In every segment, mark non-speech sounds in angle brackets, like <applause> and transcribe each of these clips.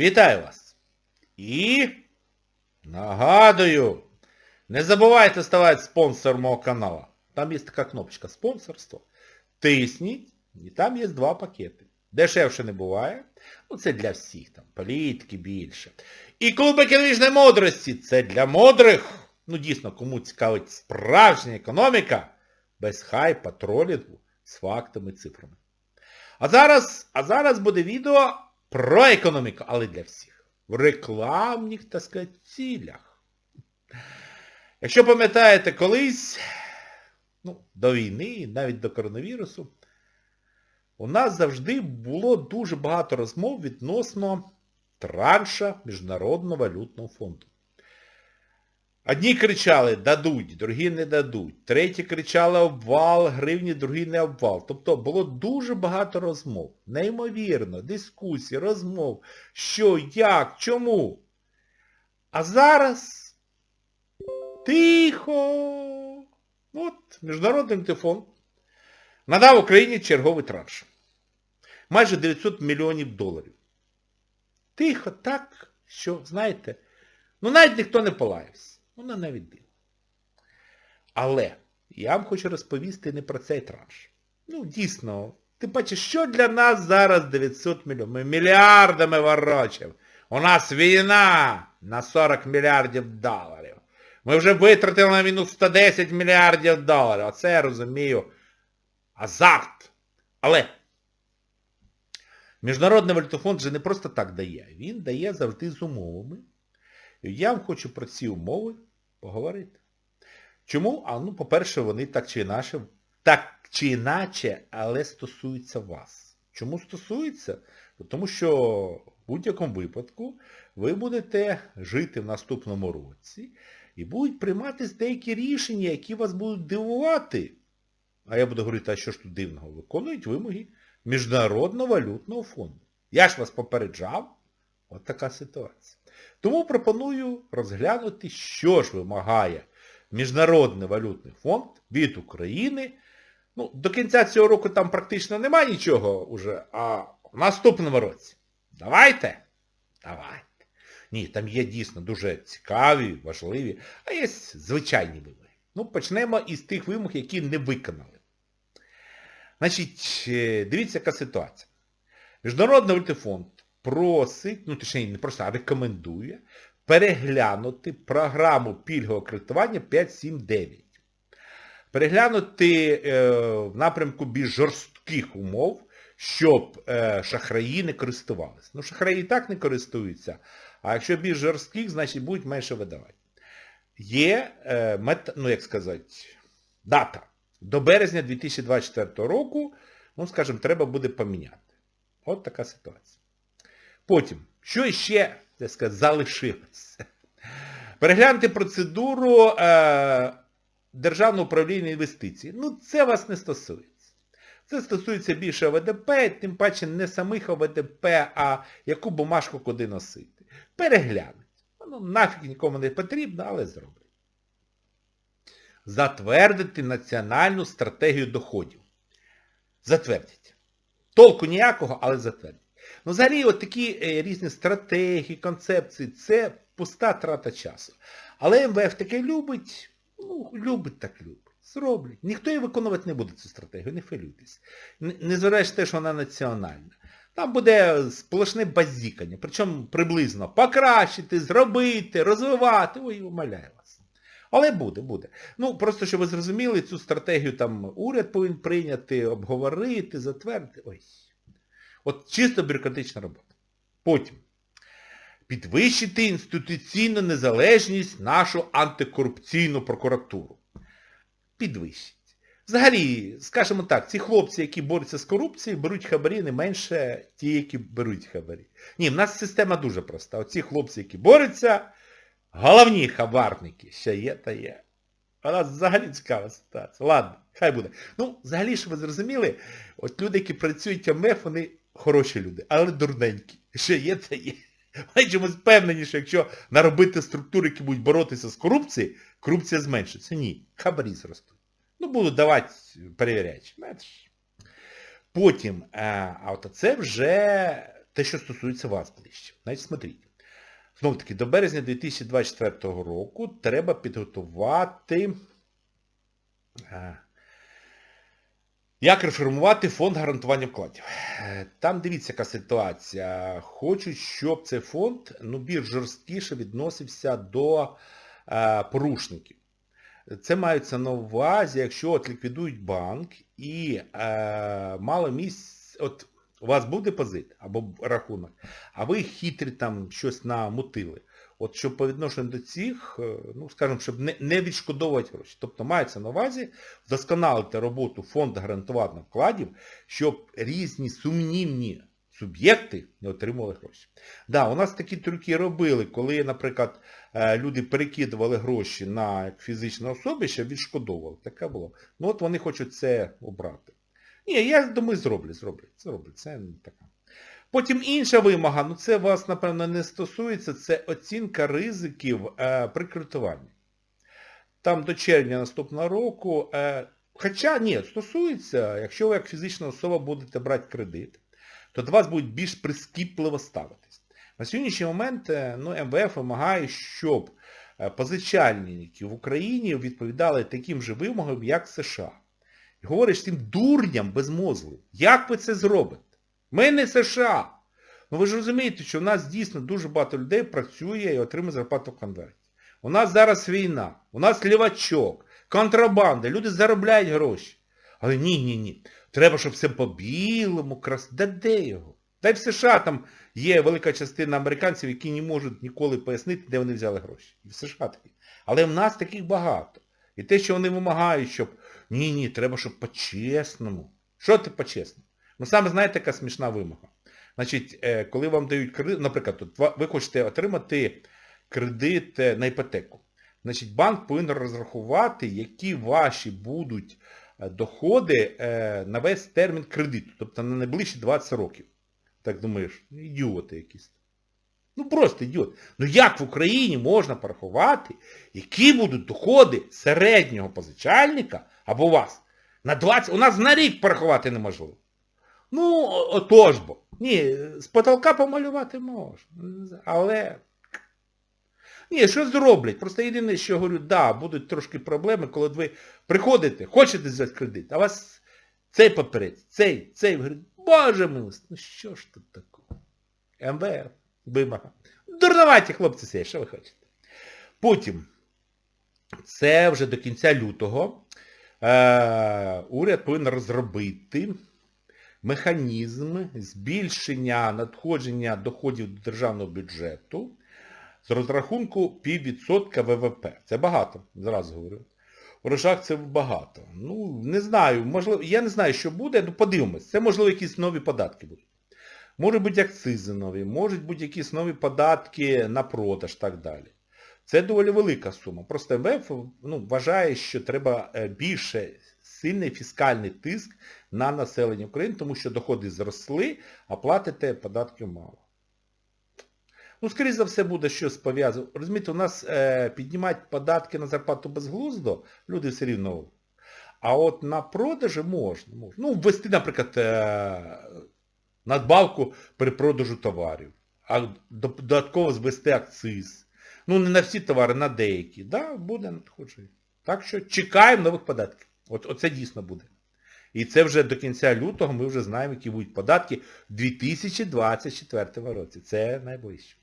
Вітаю вас! І нагадую, не забувайте ставати спонсором мого каналу. Там є така кнопочка спонсорство. Тисніть, і там є два пакети. Дешевше не буває. Ну це для всіх, там, політики більше. І клуб економічної мудрості це для мудрих. Ну дійсно, кому цікавить справжня економіка, без хайпа, тролінгу, з фактами, цифрами. А зараз, а зараз буде відео про економіку, але для всіх. В рекламних, так сказати, цілях. Якщо пам'ятаєте, колись, ну, до війни, навіть до коронавірусу, у нас завжди було дуже багато розмов відносно транша Міжнародного валютного фонду. Одні кричали дадуть, другі не дадуть. Треті кричали обвал гривні, другі не обвал. Тобто було дуже багато розмов. Неймовірно, дискусій, розмов. Що, як, чому. А зараз тихо. От, Міжнародний МТФОН надав Україні черговий транш. Майже 900 мільйонів доларів. Тихо, так, що, знаєте, ну навіть ніхто не полаявся. Вона навіть дивна. Але я вам хочу розповісти не про цей транш. Ну, дійсно, ти бачиш, що для нас зараз 900 мільйонів? Ми мільярдами ворочимо. У нас війна на 40 мільярдів доларів. Ми вже витратили на війну 110 мільярдів доларів. Оце я розумію. Азарт. Але Міжнародний валютний фонд же не просто так дає. Він дає завжди з умовами. І я вам хочу про ці умови поговорити. Чому? А ну, по-перше, вони так чи інакше, так чи іначе, але стосуються вас. Чому стосуються? Тому що в будь-якому випадку ви будете жити в наступному році і будуть прийматися деякі рішення, які вас будуть дивувати. А я буду говорити, а що ж тут дивного? Виконують вимоги Міжнародного валютного фонду. Я ж вас попереджав. От така ситуація. Тому пропоную розглянути, що ж вимагає Міжнародний валютний фонд від України. Ну, До кінця цього року там практично немає нічого уже, а в наступному році. Давайте? Давайте. Ні, там є дійсно дуже цікаві, важливі, а є звичайні вимоги. Ну, почнемо із тих вимог, які не виконали. Значить, дивіться, яка ситуація. Міжнародний валютний фонд просить, ну точніше не просто, а рекомендує переглянути програму пільгового кредитування 579. Переглянути е, в напрямку більш жорстких умов, щоб е, шахраї не користувалися. Ну, шахраї і так не користуються, а якщо більш жорстких, значить будуть менше видавати. Є, е, мет, ну як сказати, дата. До березня 2024 року, ну, скажімо, треба буде поміняти. От така ситуація. Потім, що ще, так сказати, залишилося? Переглянути процедуру е, Державного управління інвестицій. Ну, це вас не стосується. Це стосується більше ОВДП, тим паче не самих ОВДП, а яку бумажку куди носити. Переглянуть. Воно нафіг нікому не потрібно, але зроблять. Затвердити національну стратегію доходів. Затвердять. Толку ніякого, але затвердять. Ну, взагалі, от такі е, різні стратегії, концепції, це пуста трата часу. Але МВФ таке любить, ну, любить так любить. Зроблять. Ніхто її виконувати не буде цю стратегію, не хвилюйтесь. Незважаючи те, що вона національна. Там буде сплошне базікання, причому приблизно покращити, зробити, розвивати. Ой, умоляю вас. Але буде, буде. Ну, просто, щоб ви зрозуміли, цю стратегію там уряд повинен прийняти, обговорити, затвердити. Ой. От чисто бюрократична робота. Потім. Підвищити інституційну незалежність нашу антикорупційну прокуратуру. Підвищити. Взагалі, скажімо так, ці хлопці, які борються з корупцією, беруть хабарі не менше ті, які беруть хабарі. Ні, в нас система дуже проста. Оці хлопці, які борються, головні хабарники, ще є та є. У нас взагалі цікава ситуація. Ладно, хай буде. Ну, взагалі, щоб ви зрозуміли, от люди, які працюють в МЕФ, вони хороші люди, але дурненькі. Ще є та є. Вони чомусь впевнені, що якщо наробити структури, які будуть боротися з корупцією, корупція зменшиться. Ні, хабарі зростуть. Ну, будуть давати перевіряючи. Потім, а от це вже те, що стосується вас ближче. Значить, смотрите. Знову таки, до березня 2024 року треба підготувати. Як реформувати фонд гарантування вкладів? Е, Там дивіться, яка ситуація. Хочуть, щоб цей фонд ну, більш жорсткіше відносився до е, порушників. Це мається на увазі, якщо от ліквідують банк і е, мало місць, от у вас був депозит або рахунок, а ви хитрі там щось намутили. От щоб по відношенню до цих, е, ну скажімо, щоб не, не відшкодовувати гроші. Тобто мається на увазі вдосконалити роботу фонду гарантування вкладів, щоб різні сумнівні суб'єкти не отримували гроші. Да, у нас такі трюки робили, коли, наприклад, е, люди перекидували гроші на фізичні особи, щоб відшкодовували. Таке було. Ну от вони хочуть це обрати. Ні, я думаю, зроблять, зроблять, зроблять. Це не така. Потім інша вимога, ну це вас, напевно, не стосується, це оцінка ризиків е, при кредитуванні. Там до червня наступного року, е, хоча ні, стосується, якщо ви як фізична особа будете брати кредит, то до вас будуть більш прискіпливо ставитись. На сьогоднішній момент е, ну, МВФ вимагає, щоб е, позичальники в Україні відповідали таким же вимогам, як США. Говориш тим дурням безмозглим, як ви це зробите? Ми не США. Ну ви ж розумієте, що в нас дійсно дуже багато людей працює і отримує зарплату в конверті. У нас зараз війна, у нас лівачок, контрабанда, люди заробляють гроші. Але ні, ні, ні. Треба, щоб все по-білому, крас... Да де його? Та й в США там є велика частина американців, які не можуть ніколи пояснити, де вони взяли гроші. І в США такі. Але в нас таких багато. І те, що вони вимагають, щоб ні, ні, треба, щоб по-чесному. Що ти по-чесному? Ну саме знаєте, яка смішна вимога. Значить, е, коли вам дають кредит, наприклад, ви хочете отримати кредит е, на іпотеку. Значить, банк повинен розрахувати, які ваші будуть е, доходи на весь термін кредиту, тобто на найближчі 20 років. Так думаєш, ідіоти якісь. Ну просто ідіот. Ну як в Україні можна порахувати, які будуть доходи середнього позичальника або вас? На 20, у нас на рік порахувати неможливо. Ну, отож бо. Ні, з потолка помалювати можна. Але. Ні, що зроблять? Просто єдине, що говорю, да, будуть трошки проблеми, коли ви приходите, хочете взяти кредит, а вас цей папірець, цей, цей, ви говорите, боже милость, ну що ж тут такого? МВФ, вимога. Дурноваті хлопці сей, що ви хочете. Потім, це вже до кінця лютого, е, уряд повинен розробити механізм збільшення надходження доходів до державного бюджету з розрахунку піввідсотка ВВП. Це багато, зразу говорю. В грошах це багато. Ну, не знаю, можливо, я не знаю, що буде, ну подивимось. Це, можливо, якісь нові податки будуть. Можуть бути акцизи нові, можуть бути якісь нові податки на продаж так далі. Це доволі велика сума. Просто МВФ ну, вважає, що треба е, більше сильний фіскальний тиск на населення України, тому що доходи зросли, а платите податків мало. Ну, скоріше за все, буде щось пов'язано. Розумієте, у нас е, піднімати податки на зарплату безглуздо, люди все рівно. А от на продажі можна. можна. Ну, ввести, наприклад, е, надбавку при продажу товарів, а додатково звести акциз. Ну, не на всі товари, на деякі. Да, буде надходження. Так що чекаємо нових податків. От, оце дійсно буде. І це вже до кінця лютого ми вже знаємо, які будуть податки в 2024 році. Це найближче.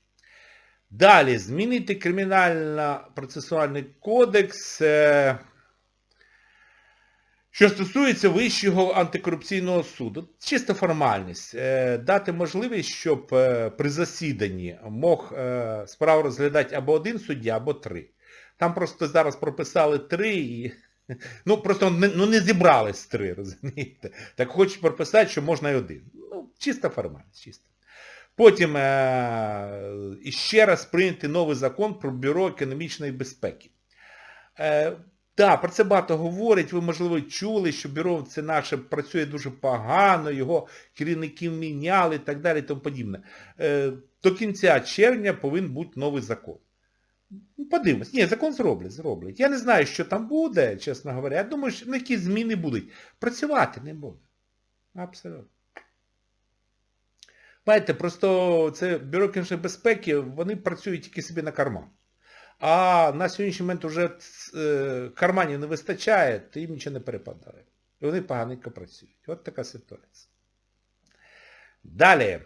Далі, змінити кримінально-процесуальний кодекс, е, що стосується Вищого антикорупційного суду. Чиста формальність. Е, Дати можливість, щоб е, при засіданні мог е, справу розглядати або один суддя, або три. Там просто зараз прописали три і... <laughs> Ну, просто ну, не зібрались три, розумієте? Так хочуть прописати, що можна і один. Ну, чиста формальність, чиста. Потім іще раз прийняти новий закон про Бюро економічної безпеки. Так, про це багато говорять, ви, можливо, чули, що бюро це наше працює дуже погано, його керівників міняли і так далі і тому подібне. Е, до кінця червня повинен бути новий закон. Ну, Подивимось. Ні, закон зроблять, зроблять. Я не знаю, що там буде, чесно говоря. Я думаю, що ну, якісь зміни будуть. Працювати не буде. Абсолютно. Знаєте, просто це бюро економічної безпеки, вони працюють тільки собі на карман. А на сьогоднішній момент вже е, карманів не вистачає, то їм нічого не перепадає. І вони поганенько працюють. От така ситуація. Далі.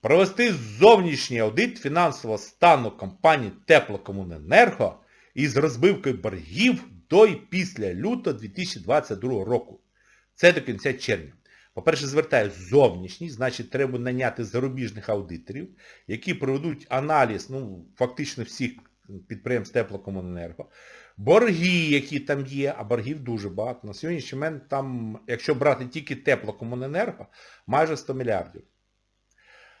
Провести зовнішній аудит фінансового стану компанії Теплокомуненерго із розбивкою боргів до і після лютого 2022 року. Це до кінця червня. По-перше, звертаю зовнішній, значить треба наняти зарубіжних аудиторів, які проведуть аналіз ну, фактично всіх підприємств Теплокомуненерго. Борги, які там є, а боргів дуже багато. На сьогоднішній момент там, якщо брати тільки Теплокомуненерго, майже 100 мільярдів.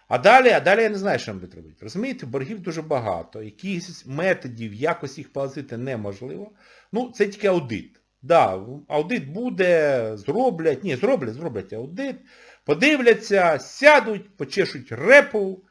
А далі, а далі я не знаю, що нам будуть робити. Розумієте, боргів дуже багато, якихось методів, якось їх погасити неможливо. Ну, це тільки аудит. Да, аудит буде, зроблять, ні, зроблять, зроблять аудит, подивляться, сядуть, почешуть репу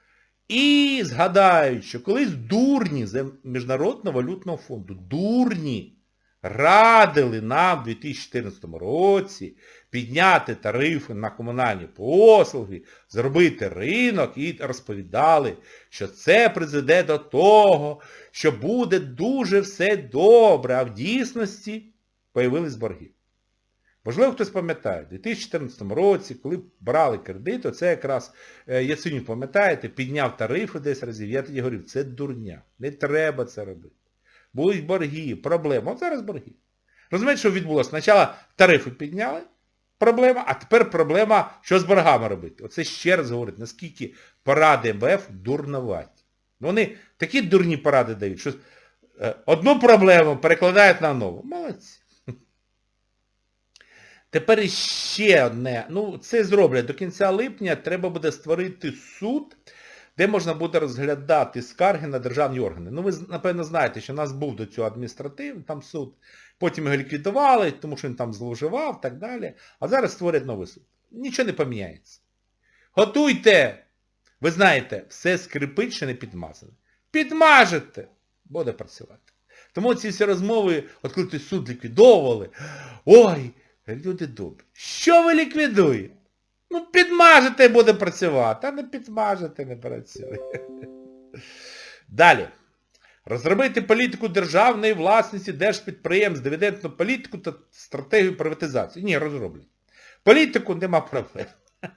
і згадають, що колись дурні з Міжнародного валютного фонду, дурні, радили нам в 2014 році підняти тарифи на комунальні послуги, зробити ринок і розповідали, що це призведе до того, що буде дуже все добре, а в дійсності появились борги. Можливо, хтось пам'ятає, у 2014 році, коли брали кредит, оце якраз е, Яценюк, пам'ятаєте, підняв тарифи 10 разів. Я тоді говорив, це дурня, не треба це робити. Будуть борги, проблеми. От зараз борги. Розумієте, що відбулося? Спочатку тарифи підняли, проблема, а тепер проблема, що з боргами робити. Оце ще раз говорить, наскільки поради МВФ дурноваті. Вони такі дурні поради дають, що е, одну проблему перекладають на нову. Молодці. Тепер ще одне. Ну, це зроблять. До кінця липня треба буде створити суд, де можна буде розглядати скарги на державні органи. Ну, ви, напевно, знаєте, що у нас був до цього адміністративний там суд. Потім його ліквідували, тому що він там зловживав і так далі. А зараз створять новий суд. Нічого не поміняється. Готуйте! Ви знаєте, все скрипить, що не підмазане. Підмажете! Буде працювати. Тому ці всі розмови, от коли суд ліквідовували, ой, люди добрі, що ви ліквідуєте? Ну, підмажете буде працювати, а не підмажете не працює. <laughs> Далі. Розробити політику державної власності держпідприємств, дивідендну політику та стратегію приватизації. Ні, розроблять. Політику нема проблем. <laughs>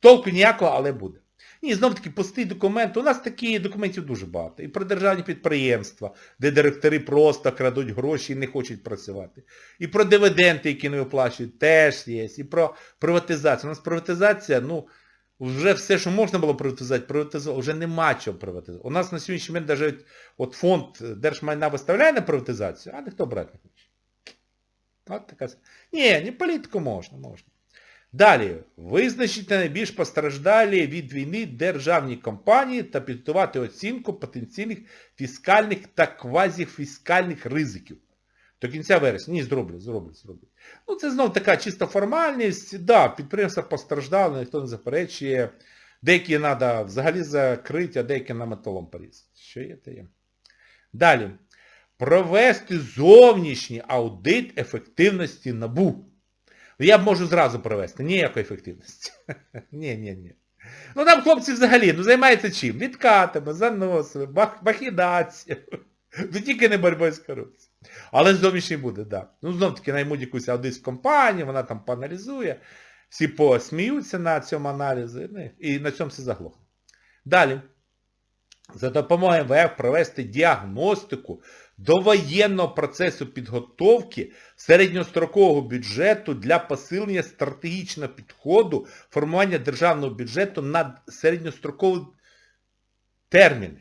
Толку ніякого, але буде. Ні, знов таки пустий документ. У нас таких документів дуже багато. І про державні підприємства, де директори просто крадуть гроші і не хочуть працювати. І про дивіденди, які не виплачують, теж є. І про приватизацію. У нас приватизація, ну, вже все, що можна було приватизувати, приватизувати, вже нема чого приватизувати. У нас на сьогоднішній момент навіть от фонд держмайна виставляє на приватизацію, а ніхто брати не хоче. От така. Ні, не політику можна, можна. Далі, визначити найбільш постраждалі від війни державні компанії та підготувати оцінку потенційних фіскальних та квазіфіскальних ризиків. До кінця вересня. Ні, зроблять, зроблять, зроблять. Ну, це знов така чиста формальність. Да, підприємства постраждали, ніхто не заперечує. Деякі треба взагалі закрити, а деякі на металом порізати. Що є, те є. Далі. Провести зовнішній аудит ефективності НАБУ. Я б можу зразу провести. Ніякої ефективності. <laughs> Ні, ні, ні. Ну там хлопці взагалі, ну займаються чим? Відкатами, заносами, бахідацією. Ну тільки не боротьбою з корупцією. Але зовнішній буде, так. Да. Ну знов таки наймуть якусь аудитську компанію, вона там поаналізує, всі посміються на цьому аналізі ну, і на цьому все заглохне. Далі. За допомогою МВФ провести діагностику довоєнного процесу підготовки середньострокового бюджету для посилення стратегічного підходу формування державного бюджету на середньострокові терміни.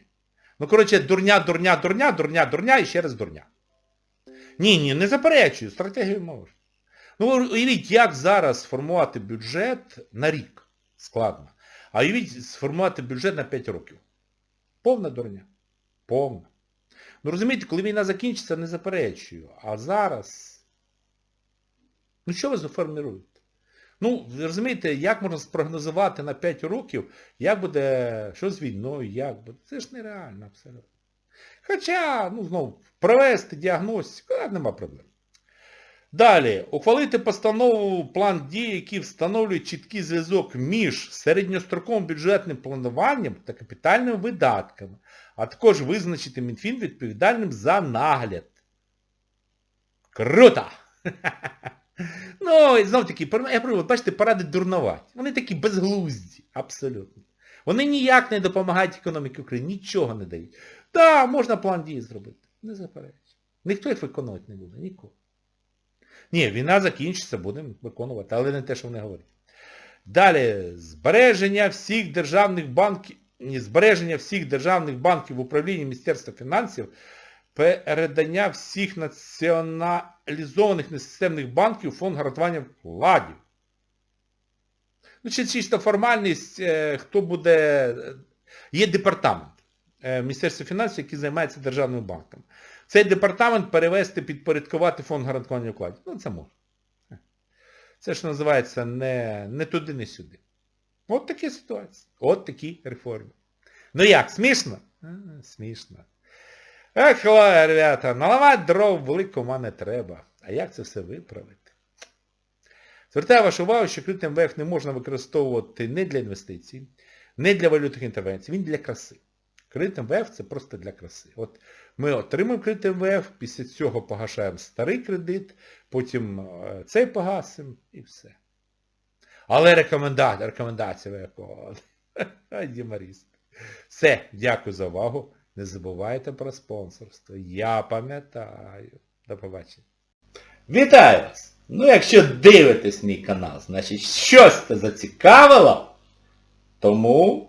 Ну, коротше, дурня, дурня, дурня, дурня, дурня і ще раз дурня. Ні, ні, не заперечую, стратегію можна. Ну, уявіть, як зараз сформувати бюджет на рік. Складно. А уявіть, сформувати бюджет на 5 років. Повна дурня. Повна. Ну розумієте, коли війна закінчиться, не заперечую. А зараз... Ну що ви заформіруєте? Ну, розумієте, як можна спрогнозувати на 5 років, як буде, що з війною, як буде. Це ж нереально абсолютно. Хоча, ну знову, провести діагностику, нема проблем. Далі, ухвалити постанову план дій, який встановлює чіткий зв'язок між середньостроковим бюджетним плануванням та капітальними видатками, а також визначити Мінфін відповідальним за нагляд. Круто! <laughs> Ну, і знов таки, я привод, бачите, поради дурнуваті. Вони такі безглузді, абсолютно. Вони ніяк не допомагають економіці України, нічого не дають. Так, можна план дії зробити. Не заперечую. Ніхто їх виконувати не буде, нікого. Ні, війна закінчиться, будемо виконувати, але не те, що вони говорять. Далі, збереження всіх державних банків, ні, збереження всіх державних банків в управлінні Міністерства фінансів, передання всіх націоналізованих несистемних банків у фонд гарантування вкладів. Ну, чи чисто формальність, е, хто буде... Є департамент е, Міністерства фінансів, який займається державним банком. Цей департамент перевести, підпорядкувати фонд гарантування вкладів. Ну, це можна. Це ж називається не, не туди, не сюди. От такі ситуації. От такі реформи. Ну як, смішно? Смішно. Ех, ребята, наламати дров великому не треба. А як це все виправити? Звертаю вашу увагу, що кредит МВФ не можна використовувати не для інвестицій, не для валютних інтервенцій, він для краси. Кредит МВФ це просто для краси. От ми отримуємо кредит МВФ, після цього погашаємо старий кредит, потім е, цей погасимо і все. Але рекомендація, рекомендація якого. <laughs> Все, дякую за увагу. Не забувайте про спонсорство. Я пам'ятаю. До побачення. Вітаю вас! Ну, якщо дивитесь мій канал, значить щось це зацікавило, тому